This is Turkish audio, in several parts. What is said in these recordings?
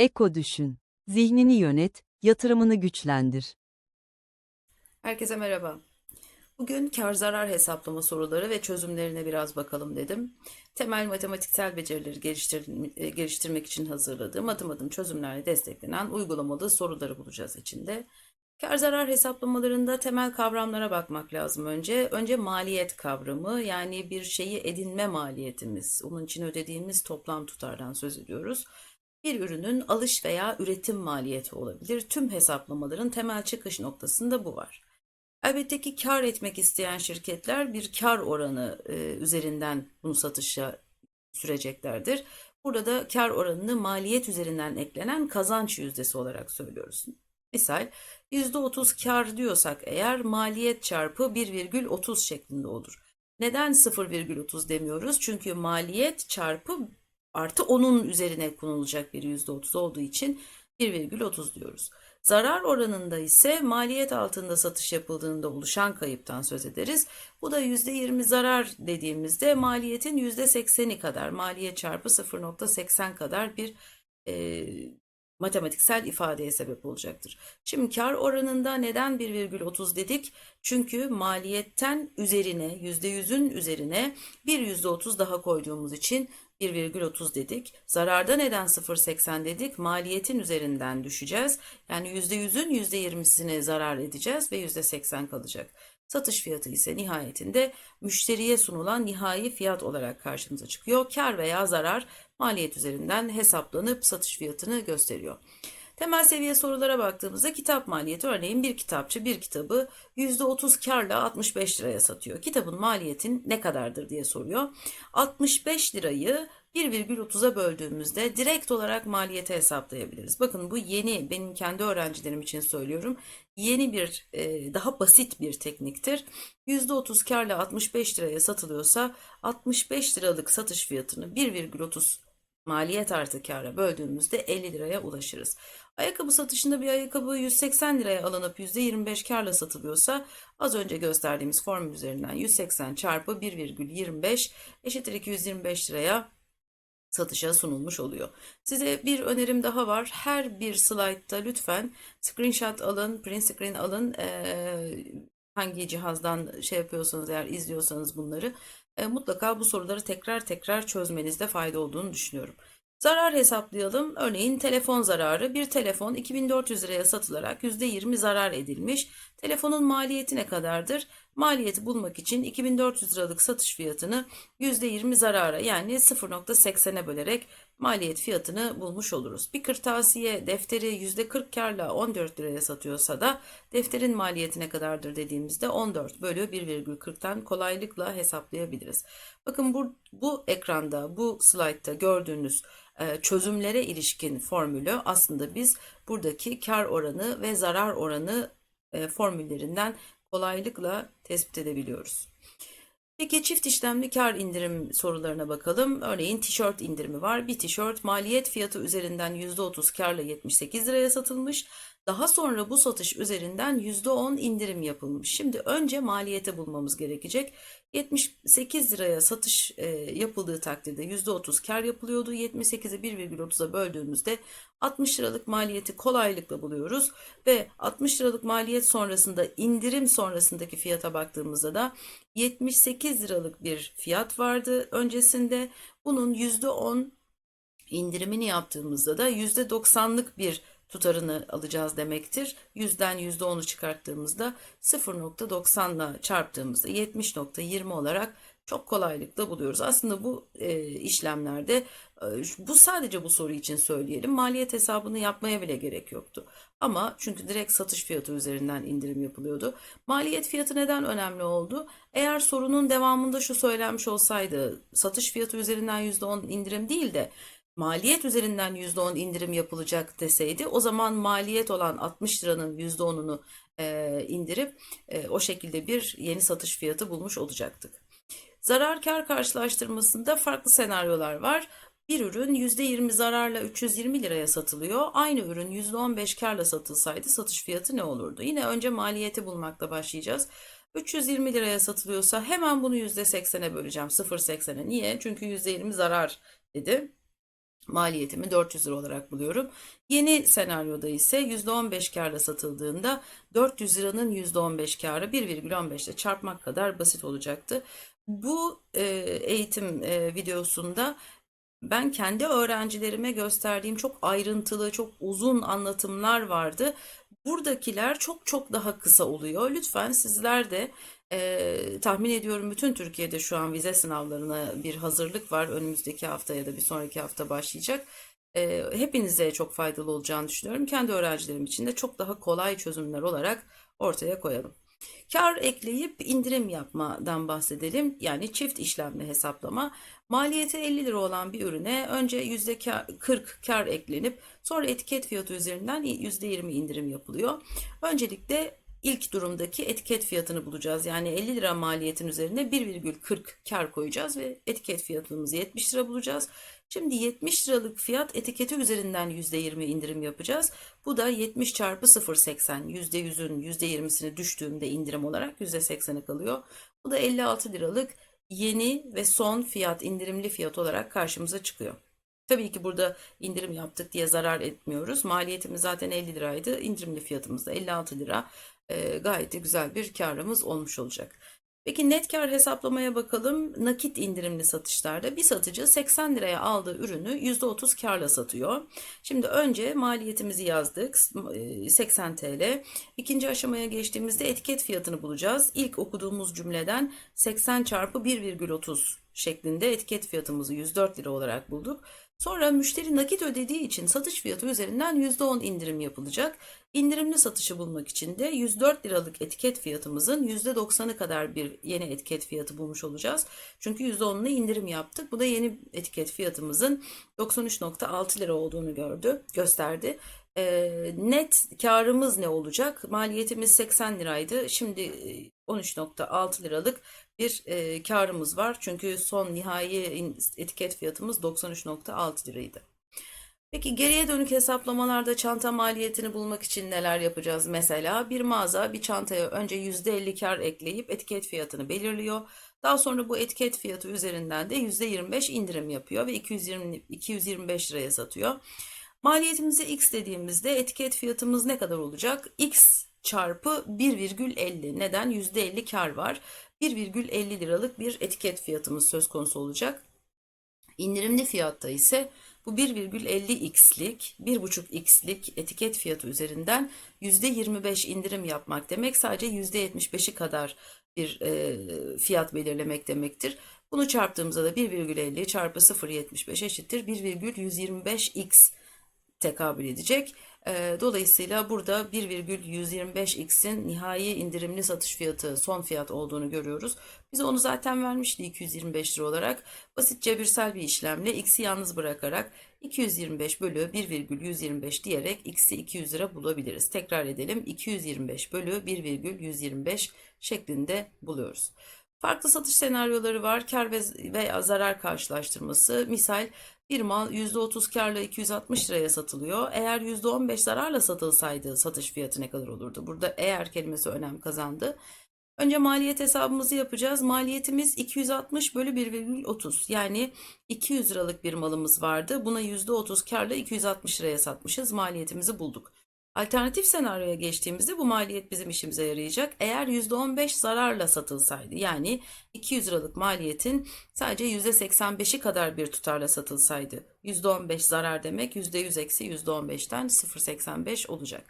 Eko düşün. Zihnini yönet, yatırımını güçlendir. Herkese merhaba. Bugün kar zarar hesaplama soruları ve çözümlerine biraz bakalım dedim. Temel matematiksel becerileri geliştir- e, geliştirmek için hazırladığım adım adım çözümlerle desteklenen uygulamalı soruları bulacağız içinde. Kar zarar hesaplamalarında temel kavramlara bakmak lazım önce. Önce maliyet kavramı yani bir şeyi edinme maliyetimiz. Onun için ödediğimiz toplam tutardan söz ediyoruz. Bir ürünün alış veya üretim maliyeti olabilir. Tüm hesaplamaların temel çıkış noktasında bu var. Elbette ki kar etmek isteyen şirketler bir kar oranı e, üzerinden bunu satışa süreceklerdir. Burada da kar oranını maliyet üzerinden eklenen kazanç yüzdesi olarak söylüyoruz. Misal %30 kar diyorsak eğer maliyet çarpı 1,30 şeklinde olur. Neden 0,30 demiyoruz? Çünkü maliyet çarpı artı onun üzerine konulacak bir %30 olduğu için 1,30 diyoruz. Zarar oranında ise maliyet altında satış yapıldığında oluşan kayıptan söz ederiz. Bu da %20 zarar dediğimizde maliyetin %80'i kadar, maliyet çarpı 0.80 kadar bir e, matematiksel ifadeye sebep olacaktır. Şimdi kar oranında neden 1,30 dedik? Çünkü maliyetten üzerine, %100'ün üzerine bir %30 daha koyduğumuz için 1,30 dedik. Zararda neden 0,80 dedik? Maliyetin üzerinden düşeceğiz. Yani %100'ün %20'sini zarar edeceğiz ve %80 kalacak. Satış fiyatı ise nihayetinde müşteriye sunulan nihai fiyat olarak karşımıza çıkıyor. Kar veya zarar maliyet üzerinden hesaplanıp satış fiyatını gösteriyor. Temel seviye sorulara baktığımızda kitap maliyeti örneğin bir kitapçı bir kitabı %30 karla 65 liraya satıyor. Kitabın maliyetin ne kadardır diye soruyor. 65 lirayı 1,30'a böldüğümüzde direkt olarak maliyeti hesaplayabiliriz. Bakın bu yeni benim kendi öğrencilerim için söylüyorum. Yeni bir e, daha basit bir tekniktir. %30 karla 65 liraya satılıyorsa 65 liralık satış fiyatını 1,30 maliyet artı kâra böldüğümüzde 50 liraya ulaşırız. Ayakkabı satışında bir ayakkabı 180 liraya alınıp %25 karla satılıyorsa az önce gösterdiğimiz formül üzerinden 180 çarpı 1,25 eşittir 225 liraya satışa sunulmuş oluyor. Size bir önerim daha var. Her bir slaytta lütfen screenshot alın, print screen alın. Ee, hangi cihazdan şey yapıyorsanız eğer izliyorsanız bunları e, mutlaka bu soruları tekrar tekrar çözmenizde fayda olduğunu düşünüyorum. Zarar hesaplayalım. Örneğin telefon zararı. Bir telefon 2400 liraya satılarak %20 zarar edilmiş. Telefonun maliyeti ne kadardır? Maliyeti bulmak için 2400 liralık satış fiyatını %20 zarara yani 0.80'e bölerek maliyet fiyatını bulmuş oluruz. Bir kırtasiye defteri %40 karla 14 liraya satıyorsa da defterin maliyeti ne kadardır dediğimizde 14 bölü 1,40'tan kolaylıkla hesaplayabiliriz. Bakın bu, bu ekranda bu slaytta gördüğünüz e, çözümlere ilişkin formülü aslında biz buradaki kar oranı ve zarar oranı e, formüllerinden kolaylıkla tespit edebiliyoruz. Peki çift işlemli kar indirim sorularına bakalım. Örneğin tişört indirimi var. Bir tişört maliyet fiyatı üzerinden %30 karla 78 liraya satılmış. Daha sonra bu satış üzerinden %10 indirim yapılmış. Şimdi önce maliyeti bulmamız gerekecek. 78 liraya satış e, yapıldığı takdirde %30 kar yapılıyordu. 78'i 1,30'a böldüğümüzde 60 liralık maliyeti kolaylıkla buluyoruz. Ve 60 liralık maliyet sonrasında indirim sonrasındaki fiyata baktığımızda da 78 liralık bir fiyat vardı öncesinde. Bunun %10 indirimini yaptığımızda da %90'lık bir tutarını alacağız demektir. Yüzden %10'u çıkarttığımızda 0.90 ile çarptığımızda 70.20 olarak çok kolaylıkla buluyoruz. Aslında bu e, işlemlerde e, bu sadece bu soru için söyleyelim. Maliyet hesabını yapmaya bile gerek yoktu. Ama çünkü direkt satış fiyatı üzerinden indirim yapılıyordu. Maliyet fiyatı neden önemli oldu? Eğer sorunun devamında şu söylenmiş olsaydı satış fiyatı üzerinden %10 indirim değil de maliyet üzerinden %10 indirim yapılacak deseydi o zaman maliyet olan 60 liranın %10'unu e, indirip e, o şekilde bir yeni satış fiyatı bulmuş olacaktık. Zarar kar karşılaştırmasında farklı senaryolar var. Bir ürün %20 zararla 320 liraya satılıyor. Aynı ürün %15 karla satılsaydı satış fiyatı ne olurdu? Yine önce maliyeti bulmakla başlayacağız. 320 liraya satılıyorsa hemen bunu %80'e böleceğim. 0.80'e. Niye? Çünkü %20 zarar dedi. Maliyetimi 400 lira olarak buluyorum. Yeni senaryoda ise %15 karla satıldığında 400 liranın %15 karı 1,15 ile çarpmak kadar basit olacaktı. Bu e, eğitim e, videosunda ben kendi öğrencilerime gösterdiğim çok ayrıntılı, çok uzun anlatımlar vardı. Buradakiler çok çok daha kısa oluyor. Lütfen sizler de e, tahmin ediyorum bütün Türkiye'de şu an vize sınavlarına bir hazırlık var. Önümüzdeki hafta ya da bir sonraki hafta başlayacak. E, hepinize çok faydalı olacağını düşünüyorum. Kendi öğrencilerim için de çok daha kolay çözümler olarak ortaya koyalım. Kar ekleyip indirim yapmadan bahsedelim. Yani çift işlemli hesaplama. Maliyeti 50 lira olan bir ürüne önce yüzde 40 kar eklenip sonra etiket fiyatı üzerinden %20 indirim yapılıyor. Öncelikle ilk durumdaki etiket fiyatını bulacağız. Yani 50 lira maliyetin üzerine 1,40 kar koyacağız ve etiket fiyatımızı 70 lira bulacağız. Şimdi 70 liralık fiyat etiketi üzerinden %20 indirim yapacağız. Bu da 70 çarpı 0.80 %100'ün %20'sini düştüğümde indirim olarak %80'e kalıyor. Bu da 56 liralık yeni ve son fiyat indirimli fiyat olarak karşımıza çıkıyor. Tabii ki burada indirim yaptık diye zarar etmiyoruz. Maliyetimiz zaten 50 liraydı. İndirimli fiyatımız da 56 lira. Ee, gayet de güzel bir karımız olmuş olacak. Peki net kar hesaplamaya bakalım. Nakit indirimli satışlarda bir satıcı 80 liraya aldığı ürünü %30 karla satıyor. Şimdi önce maliyetimizi yazdık. 80 TL. İkinci aşamaya geçtiğimizde etiket fiyatını bulacağız. İlk okuduğumuz cümleden 80 çarpı 1,30 şeklinde etiket fiyatımızı 104 lira olarak bulduk. Sonra müşteri nakit ödediği için satış fiyatı üzerinden %10 indirim yapılacak. İndirimli satışı bulmak için de 104 liralık etiket fiyatımızın %90'ı kadar bir yeni etiket fiyatı bulmuş olacağız. Çünkü %10'unu indirim yaptık. Bu da yeni etiket fiyatımızın 93.6 lira olduğunu gördü, gösterdi. E, net karımız ne olacak? Maliyetimiz 80 liraydı. Şimdi 13.6 liralık bir e, karımız var. Çünkü son nihai etiket fiyatımız 93.6 liraydı. Peki geriye dönük hesaplamalarda çanta maliyetini bulmak için neler yapacağız? Mesela bir mağaza bir çantaya önce %50 kar ekleyip etiket fiyatını belirliyor. Daha sonra bu etiket fiyatı üzerinden de %25 indirim yapıyor ve 220, 225 liraya satıyor. Maliyetimizi x dediğimizde etiket fiyatımız ne kadar olacak? x çarpı 1,50 neden? %50 kar var. 1,50 liralık bir etiket fiyatımız söz konusu olacak. İndirimli fiyatta ise bu 1,50x'lik, 1,5x'lik etiket fiyatı üzerinden %25 indirim yapmak demek sadece %75'i kadar bir e, fiyat belirlemek demektir. Bunu çarptığımızda da 1,50 çarpı 0,75 eşittir 1,125x tekabül edecek. Dolayısıyla burada 1,125x'in nihai indirimli satış fiyatı son fiyat olduğunu görüyoruz. Bize onu zaten vermişti 225 lira olarak. Basit cebirsel bir işlemle x'i yalnız bırakarak 225 bölü 1,125 diyerek x'i 200 lira bulabiliriz. Tekrar edelim 225 bölü 1,125 şeklinde buluyoruz. Farklı satış senaryoları var. Kar veya zarar karşılaştırması. Misal bir mal %30 karla 260 liraya satılıyor. Eğer %15 zararla satılsaydı satış fiyatı ne kadar olurdu? Burada eğer kelimesi önem kazandı. Önce maliyet hesabımızı yapacağız. Maliyetimiz 260 bölü 1,30 yani 200 liralık bir malımız vardı. Buna %30 karla 260 liraya satmışız. Maliyetimizi bulduk. Alternatif senaryoya geçtiğimizde bu maliyet bizim işimize yarayacak. Eğer %15 zararla satılsaydı yani 200 liralık maliyetin sadece %85'i kadar bir tutarla satılsaydı %15 zarar demek %100 eksi %15'ten 0.85 olacak.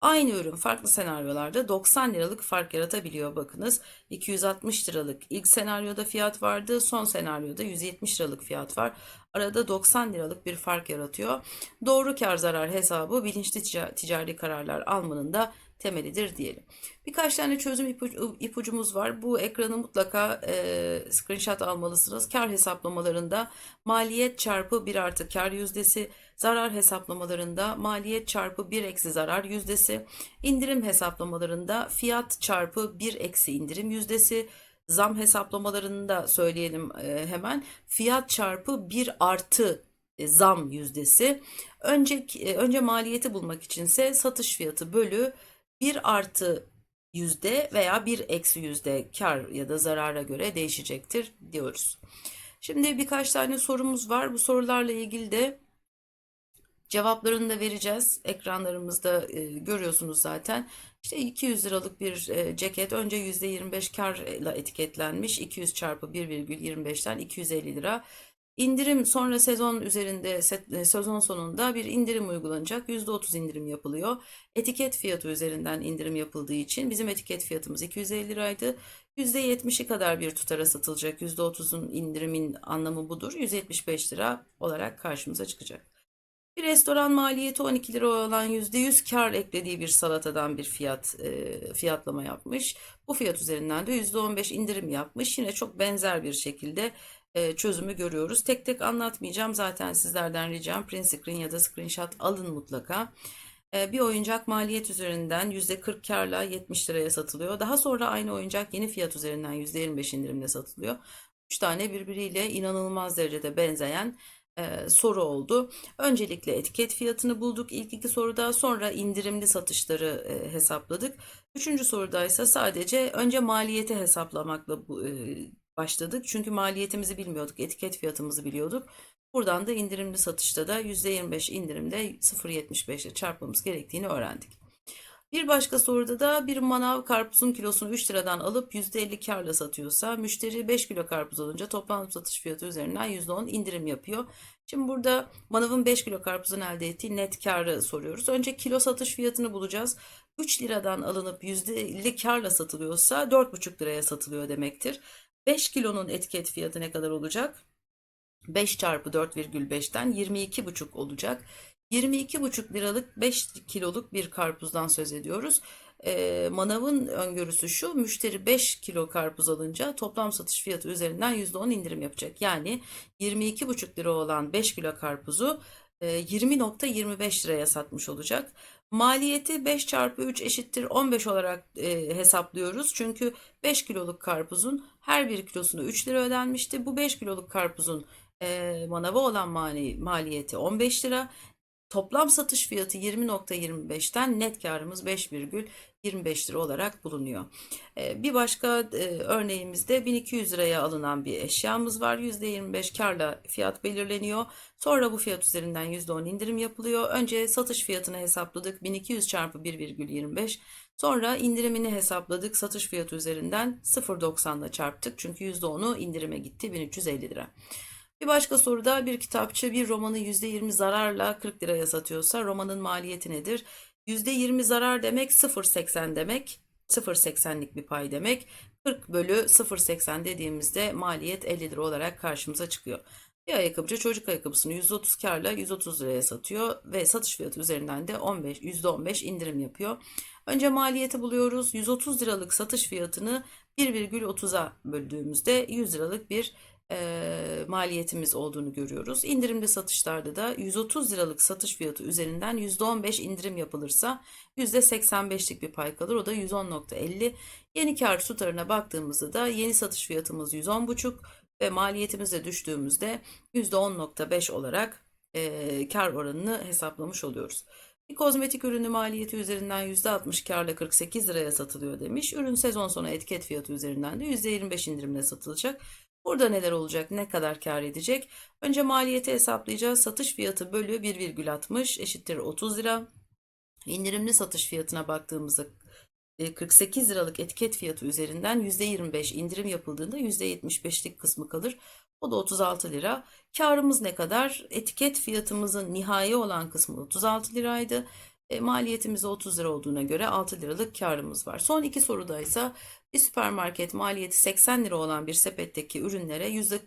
Aynı ürün farklı senaryolarda 90 liralık fark yaratabiliyor bakınız. 260 liralık ilk senaryoda fiyat vardı. Son senaryoda 170 liralık fiyat var. Arada 90 liralık bir fark yaratıyor. Doğru kar zarar hesabı bilinçli ticari kararlar almanın da temelidir diyelim. Birkaç tane çözüm ipucu, ipucumuz var. Bu ekranı mutlaka e, screenshot almalısınız. Kar hesaplamalarında maliyet çarpı 1 artı kar yüzdesi, zarar hesaplamalarında maliyet çarpı 1 eksi zarar yüzdesi, indirim hesaplamalarında fiyat çarpı 1 eksi indirim yüzdesi, zam hesaplamalarında söyleyelim e, hemen fiyat çarpı 1 artı e, zam yüzdesi. Önce, e, önce maliyeti bulmak içinse satış fiyatı bölü 1 artı yüzde veya 1 eksi yüzde kar ya da zarara göre değişecektir diyoruz. Şimdi birkaç tane sorumuz var. Bu sorularla ilgili de Cevaplarını da vereceğiz. Ekranlarımızda e, görüyorsunuz zaten. İşte 200 liralık bir e, ceket önce %25 karla etiketlenmiş. 200 çarpı 1,25'ten 250 lira. İndirim sonra sezon üzerinde e, sezon sonunda bir indirim uygulanacak. %30 indirim yapılıyor. Etiket fiyatı üzerinden indirim yapıldığı için bizim etiket fiyatımız 250 liraydı. %70'i kadar bir tutara satılacak. %30'un indirimin anlamı budur. 175 lira olarak karşımıza çıkacak. Bir restoran maliyeti 12 lira olan %100 kar eklediği bir salatadan bir fiyat e, fiyatlama yapmış. Bu fiyat üzerinden de %15 indirim yapmış. Yine çok benzer bir şekilde e, çözümü görüyoruz. Tek tek anlatmayacağım. Zaten sizlerden ricam print screen ya da screenshot alın mutlaka. E, bir oyuncak maliyet üzerinden %40 karla 70 liraya satılıyor. Daha sonra aynı oyuncak yeni fiyat üzerinden %25 indirimle satılıyor. 3 tane birbiriyle inanılmaz derecede benzeyen e, soru oldu. Öncelikle etiket fiyatını bulduk ilk iki soruda sonra indirimli satışları e, hesapladık. Üçüncü soruda ise sadece önce maliyeti hesaplamakla bu, e, başladık. Çünkü maliyetimizi bilmiyorduk, etiket fiyatımızı biliyorduk. Buradan da indirimli satışta da %25 indirimde 0.75 ile çarpmamız gerektiğini öğrendik. Bir başka soruda da bir manav karpuzun kilosunu 3 liradan alıp %50 karla satıyorsa müşteri 5 kilo karpuz alınca toplam satış fiyatı üzerinden %10 indirim yapıyor. Şimdi burada manavın 5 kilo karpuzun elde ettiği net karı soruyoruz. Önce kilo satış fiyatını bulacağız. 3 liradan alınıp %50 karla satılıyorsa 4,5 liraya satılıyor demektir. 5 kilonun etiket fiyatı ne kadar olacak? 5 çarpı 4,5'ten 22,5 olacak. 22,5 liralık 5 kiloluk bir karpuzdan söz ediyoruz. E, manavın öngörüsü şu, müşteri 5 kilo karpuz alınca toplam satış fiyatı üzerinden %10 indirim yapacak. Yani 22,5 lira olan 5 kilo karpuzu e, 20.25 liraya satmış olacak. Maliyeti 5 çarpı 3 eşittir 15 olarak e, hesaplıyoruz. Çünkü 5 kiloluk karpuzun her bir kilosuna 3 lira ödenmişti. Bu 5 kiloluk karpuzun e, manava olan mali, maliyeti 15 lira. Toplam satış fiyatı 20.25'ten net karımız 5,25 lira olarak bulunuyor. Ee, Bir başka e, örneğimizde 1200 liraya alınan bir eşyamız var. %25 karla fiyat belirleniyor. Sonra bu fiyat üzerinden %10 indirim yapılıyor. Önce satış fiyatını hesapladık. 1200 çarpı 1,25. Sonra indirimini hesapladık. Satış fiyatı üzerinden 0.90 ile çarptık. Çünkü %10'u indirime gitti 1350 lira. Bir başka soruda bir kitapçı bir romanı %20 zararla 40 liraya satıyorsa romanın maliyeti nedir? %20 zarar demek 0.80 demek. 0.80'lik bir pay demek. 40 bölü 0.80 dediğimizde maliyet 50 lira olarak karşımıza çıkıyor. Bir ayakkabıcı çocuk ayakkabısını %30 karla 130 liraya satıyor ve satış fiyatı üzerinden de 15, %15 indirim yapıyor. Önce maliyeti buluyoruz. 130 liralık satış fiyatını 1,30'a böldüğümüzde 100 liralık bir e, maliyetimiz olduğunu görüyoruz. İndirimli satışlarda da 130 liralık satış fiyatı üzerinden %15 indirim yapılırsa %85'lik bir pay kalır. O da 110.50. Yeni kar tutarına baktığımızda da yeni satış fiyatımız 110.5 ve maliyetimize düştüğümüzde %10.5 olarak e, kar oranını hesaplamış oluyoruz. Bir kozmetik ürünü maliyeti üzerinden %60 karla 48 liraya satılıyor demiş. Ürün sezon sonu etiket fiyatı üzerinden de %25 indirimle satılacak. Burada neler olacak, ne kadar kar edecek? Önce maliyeti hesaplayacağız. Satış fiyatı bölü 1,60 eşittir 30 lira. İndirimli satış fiyatına baktığımızda 48 liralık etiket fiyatı üzerinden %25 indirim yapıldığında %75'lik kısmı kalır. O da 36 lira. Karımız ne kadar? Etiket fiyatımızın nihai olan kısmı 36 liraydı. E, maliyetimiz 30 lira olduğuna göre 6 liralık karımız var. Son iki soruda ise bir süpermarket maliyeti 80 lira olan bir sepetteki ürünlere %40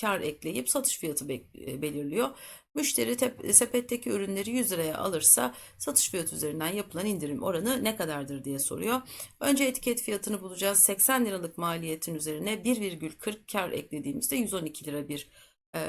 kar ekleyip satış fiyatı belirliyor. Müşteri sepetteki ürünleri 100 liraya alırsa satış fiyatı üzerinden yapılan indirim oranı ne kadardır diye soruyor. Önce etiket fiyatını bulacağız. 80 liralık maliyetin üzerine 1,40 kar eklediğimizde 112 lira bir e,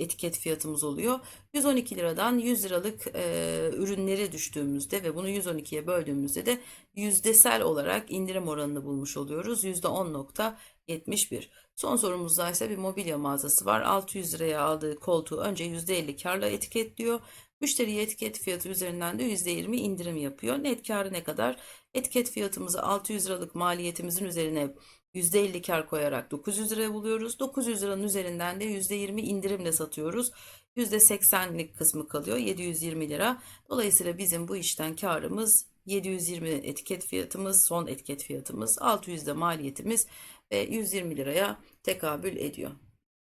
etiket fiyatımız oluyor. 112 liradan 100 liralık e, ürünleri düştüğümüzde ve bunu 112'ye böldüğümüzde de yüzdesel olarak indirim oranını bulmuş oluyoruz. %10.71. Son sorumuzda ise bir mobilya mağazası var. 600 liraya aldığı koltuğu önce %50 karla etiketliyor. Müşteriye etiket fiyatı üzerinden de %20 indirim yapıyor. Net karı ne kadar? Etiket fiyatımızı 600 liralık maliyetimizin üzerine %50 kar koyarak 900 liraya buluyoruz. 900 liranın üzerinden de %20 indirimle satıyoruz. %80'lik kısmı kalıyor 720 lira. Dolayısıyla bizim bu işten karımız 720 etiket fiyatımız, son etiket fiyatımız, 600 de maliyetimiz ve 120 liraya tekabül ediyor.